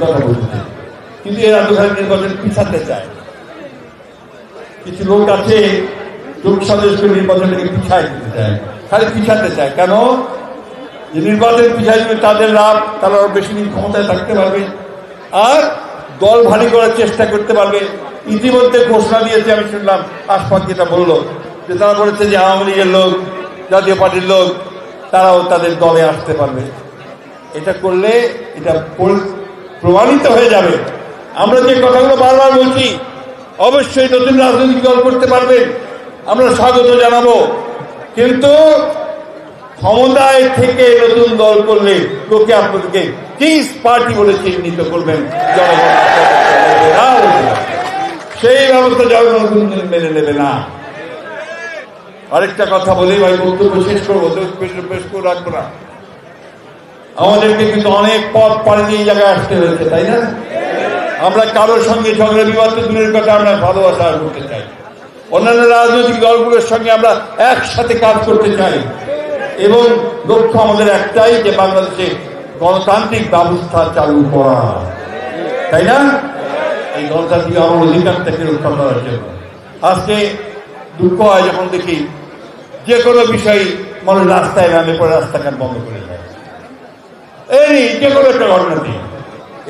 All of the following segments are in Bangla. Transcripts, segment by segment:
কথা বলতে কিন্তু এরা দুধার নির্বাচন পিছাতে চায়। কিছু লোক আছে, লোক সদস্য নির্বাচনকে পিছায় দিতে চায়। খালি পিছাতে চায়। কেন? যে নির্বাচন পিছায় দেবে তাদের লাভ, তারা আরও বেশি দিন ক্ষমতায় থাকতে পারবে আর দল ভারী করার চেষ্টা করতে পারবে। ইতিমধ্যে ঘোষণা দিয়েছে, আমি শুনলাম আশপাক যেটা বলল, যে তারা বলেছে যে আওয়ামী লীগের লোক, জাতীয় পার্টির লোক, তারাও তাদের দলে আসতে পারবে। এটা করলে এটা প্রমাণিত হয়ে যাবে। আমরা যে কথাগুলো বারবার বলছি, অবশ্যই নতুন রাজনৈতিক দল করতে পারবেন। আমরা স্বাগত জানাব। কিন্তু ক্ষমতায় থেকে নতুন দল করলে লোকে আপনাদেরকে কিংস পার্টি বলে চিহ্নিত করবেন। সেই ব্যবস্থা জনগণ মেনে নেবে না। আরেকটা কথা বলি, ভাই, বক্তব্য শেষ করব। বেশ- বেশ রাখব না। আমাদেরকে কিন্তু অনেক পথ পাড়ি দিয়ে জায়গায় আসতে হয়েছে, তাই না? আমরা কারোর সঙ্গে ঝগড়া, বিবাদ দূরের কথা, আমরা ভালোবাসা করতে চাই। অন্যান্য রাজনৈতিক দলগুলোর সঙ্গে আমরা একসাথে কাজ করতে চাই। এবং লক্ষ্য আমাদের একটাই যে বাংলাদেশে গণতান্ত্রিক ব্যবস্থা চালু করা। তাই না? এই গণতান্ত্রিক আমার অধিকারটাকে রক্ষা করার জন্য? আজকে দুঃখ হয় যখন দেখি যে কোনো বিষয় মানুষ রাস্তায় নামে পরে রাস্তাঘাট বন্ধ করে দেয়। এই যে কোনো একটা ঘটনা নেই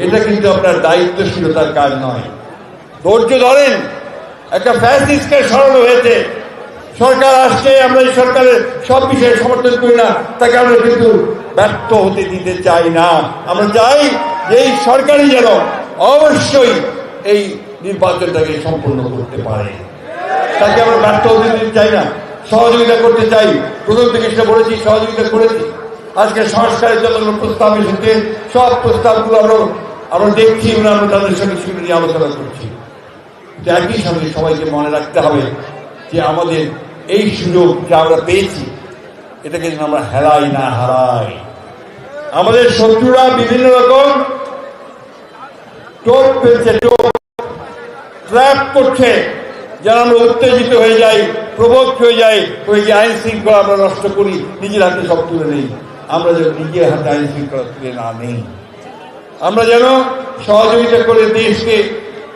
এটা কিন্তু আপনার দায়িত্বশীলতার কাজ নয়। ধৈর্য ধরেন, একটা ফ্যাসিস্টকে সরানো হয়েছে। সরকার আসছে আমরা এই সরকারের সব বিষয়ে সমর্থন করি না, তাকে আমরা কিন্তু ব্যর্থ হতে দিতে চাই না। আমরা চাই যে এই সরকারই যেন অবশ্যই এই নির্বাচনটাকে সম্পূর্ণ করতে পারে। তাকে আমরা ব্যর্থ হতে দিতে চাই না। সহযোগিতা করতে চাই। প্রথম থেকে বলেছি, সহযোগিতা করেছি। আজকে সংস্কারের জন্য প্রস্তাব এসেছে। সব প্রস্তাবগুলো আমরা আমরা দেখছি, আমরা তাদের সঙ্গে সেগুলো নিয়ে আলোচনা করছি। একই সঙ্গে সবাইকে মনে রাখতে হবে যে আমাদের এই সুযোগ যা আমরা পেয়েছি, এটাকে যেন আমরা হেরাই না হারাই। আমাদের শত্রুরা বিভিন্ন রকম টোপ ফেলছে টোপ ট্র্যাপ করছে। যেন আমরা উত্তেজিত হয়ে যাই, প্রবোধ হয়ে যাই, ওই যে আইন শৃঙ্খলা আমরা নষ্ট করি, নিজের হাতে সব তুলে নেই। আমরা যেন নিজের হাতে আইন শৃঙ্খলা তুলে না নেই। আমরা যেন সহযোগিতা করে দেশকে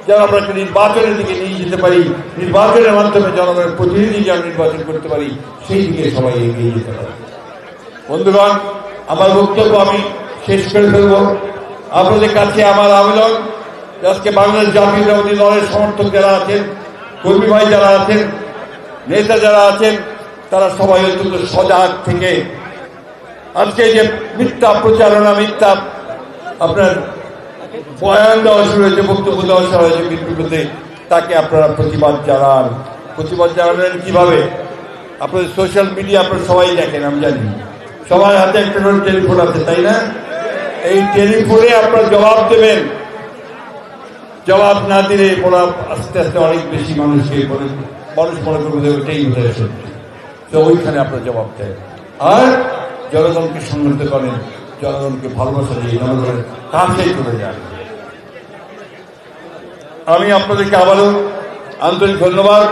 যেন আমরা নির্বাচনের দিকে নিয়ে যেতে পারি, নির্বাচনের মাধ্যমে জনগণের প্রতিনিধি যেন নির্বাচন করতে পারি, সেই দিকে সবাই এগিয়ে যেতে পারি। বন্ধুগণ, আমার বক্তব্য আমি শেষ করে ফেলব। আপনাদের কাছে আমার আবেদন আজকে বাংলাদেশ জাতীয় জাতীয়তাবাদী দলের সমর্থক যারা আছেন, কর্মী ভাই যারা আছেন, নেতা যারা আছেন, তারা সবাই অত্যন্ত সজাগ থেকে আজকে যে মিথ্যা প্রচারণা, মিথ্যা আপনার বয়ান দেওয়া শুরু হয়েছে, বক্তব্য দেওয়া শুরু হয়েছে বিদ্যুতে তাকে আপনারা প্রতিবাদ জানান। প্রতিবাদ জানাবেন কীভাবে? আপনাদের সোশ্যাল মিডিয়া আপনারা সবাই দেখেন, আমি জানি। সবার হাতে একটা করে টেলিফোন আছে, তাই না? এই টেলিফোনে আপনারা জবাব দেবেন। জবাব না দিলে ওরা আস্তে আস্তে অনেক বেশি মানুষকে মনে, মানুষ মনে করবে ওইটাই সত্যি তো ওইখানে আপনারা জবাব দেয় আর জনগণকে সংগঠিত করেন জনগণকে ভালোবাসা দিয়ে জনগণের কাছে চলে যান আমি আপনাদেরকে আবারও আন্তরিক ধন্যবাদ।